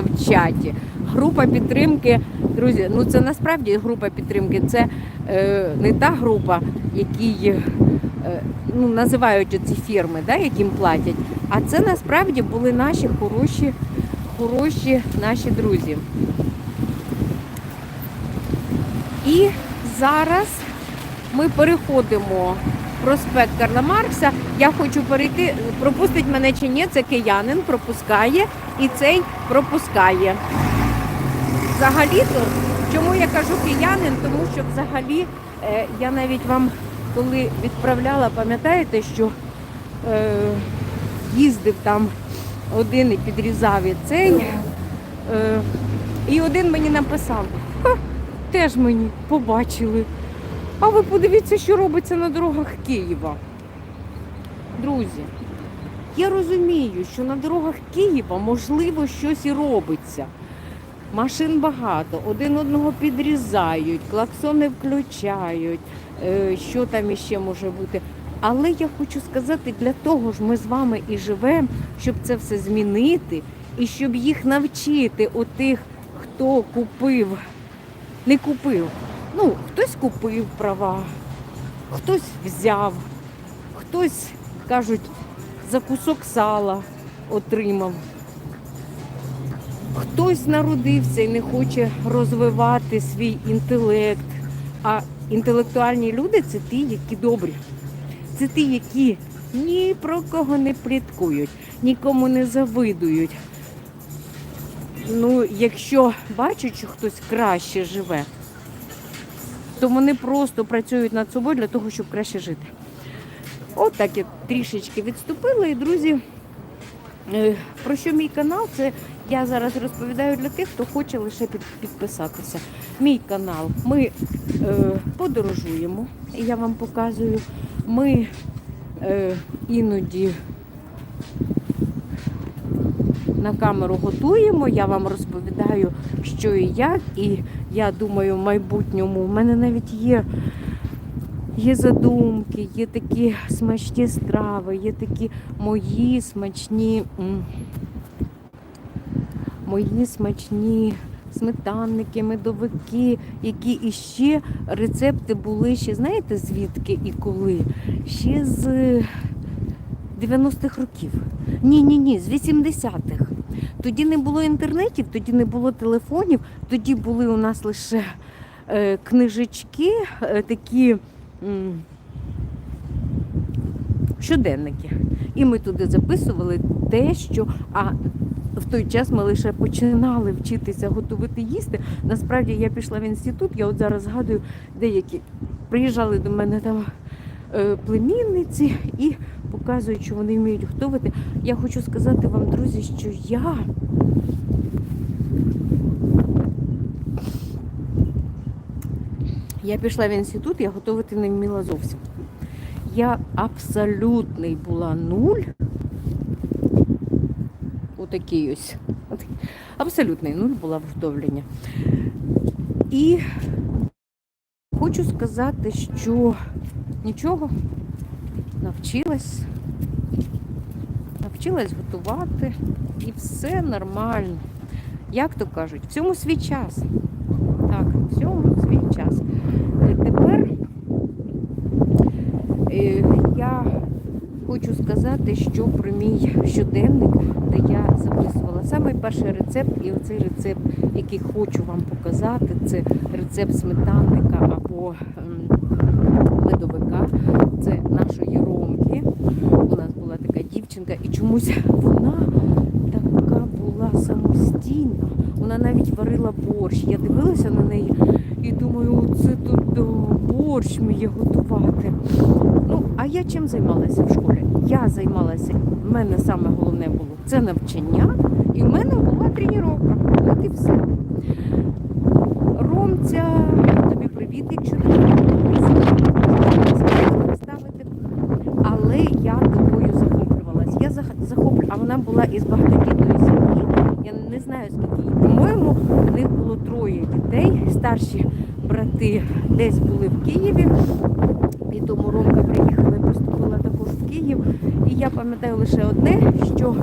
в чаті. Група підтримки, друзі, ну це насправді група підтримки, це е, не та група, які е, ну, називають оці фірми, да, яким платять. А це насправді були наші хороші, хороші наші друзі. І зараз ми переходимо проспект Карла Маркса. Я хочу перейти, пропустить мене чи ні, це киянин пропускає і цей пропускає. Взагалі-то, чому я кажу киянин? Тому що взагалі е, я навіть вам коли відправляла, пам'ятаєте, що е, їздив там один і підрізав і цей. Е, і один мені написав, «Ха, теж мені побачили. А ви подивіться, що робиться на дорогах Києва. Друзі, я розумію, що на дорогах Києва можливо щось і робиться. Машин багато, один одного підрізають, клаксони включають, е, що там іще може бути. Але я хочу сказати, для того ж ми з вами і живемо, щоб це все змінити, і щоб їх навчити отих, хто купив, не купив. Ну, хтось купив права, хтось взяв, хтось, кажуть, за кусок сала отримав. Хтось народився і не хоче розвивати свій інтелект. А інтелектуальні люди це ті, які добрі. Це ті, які ні про кого не пліткують, нікому не завидують. Ну, якщо бачать, що хтось краще живе, то вони просто працюють над собою для того, щоб краще жити. От так я трішечки відступила. І, друзі, е, про що мій канал? Це я зараз розповідаю для тих, хто хоче лише підписатися. Мій канал. Ми е, подорожуємо, я вам показую. Ми е, іноді на камеру готуємо, я вам розповідаю, що і як. І я думаю, в майбутньому в мене навіть є, є задумки, є такі смачні страви, є такі мої смачні, мої смачні сметанники, медовики, які іще рецепти були ще, знаєте, звідки і коли? Ще з 90-х років. Ні, ні, ні, з 80-х. Тоді не було інтернетів, тоді не було телефонів, тоді були у нас лише е, книжечки, е, такі м, щоденники. І ми туди записували те, що. А в той час ми лише починали вчитися готувати їсти. Насправді я пішла в інститут, я от зараз згадую, деякі приїжджали до мене там е, племінниці і показують, що вони вміють готувати. Я хочу сказати вам, друзі, що я Я пішла в інститут, я готувати не вміла зовсім. Я абсолютний була нуль. Отакий ось. Абсолютний нуль була в готовленні. І хочу сказати, що нічого, навчилась. Навчилась готувати і все нормально. Як то кажуть, всьому свій час. Так, всьому свій час. Е, Тепер е, я хочу сказати, що про мій щоденник, де я записувала саме перший рецепт, і оцей рецепт, який хочу вам показати, це рецепт сметанника або ем, ледовика. Це нашої ромки. У нас дівчинка, і чомусь вона така була самостійна. Вона навіть варила борщ. Я дивилася на неї і думаю, це тут борщ вміє готувати. Ну, а я чим займалася в школі? Я займалася, в мене саме головне було це навчання, і в мене була тренування. От і все. Ромця, тобі привіт, якщо ти мене ставити. Але я тобою захоплювалась. Я зах- захоплю, а вона була із багатодітної сім'ї. Я не знаю, скільки їй. По-моєму, в них було троє дітей. Старші брати десь були в Києві. І тому Ромка приїхала і поступила також в Київ. І я пам'ятаю лише одне, що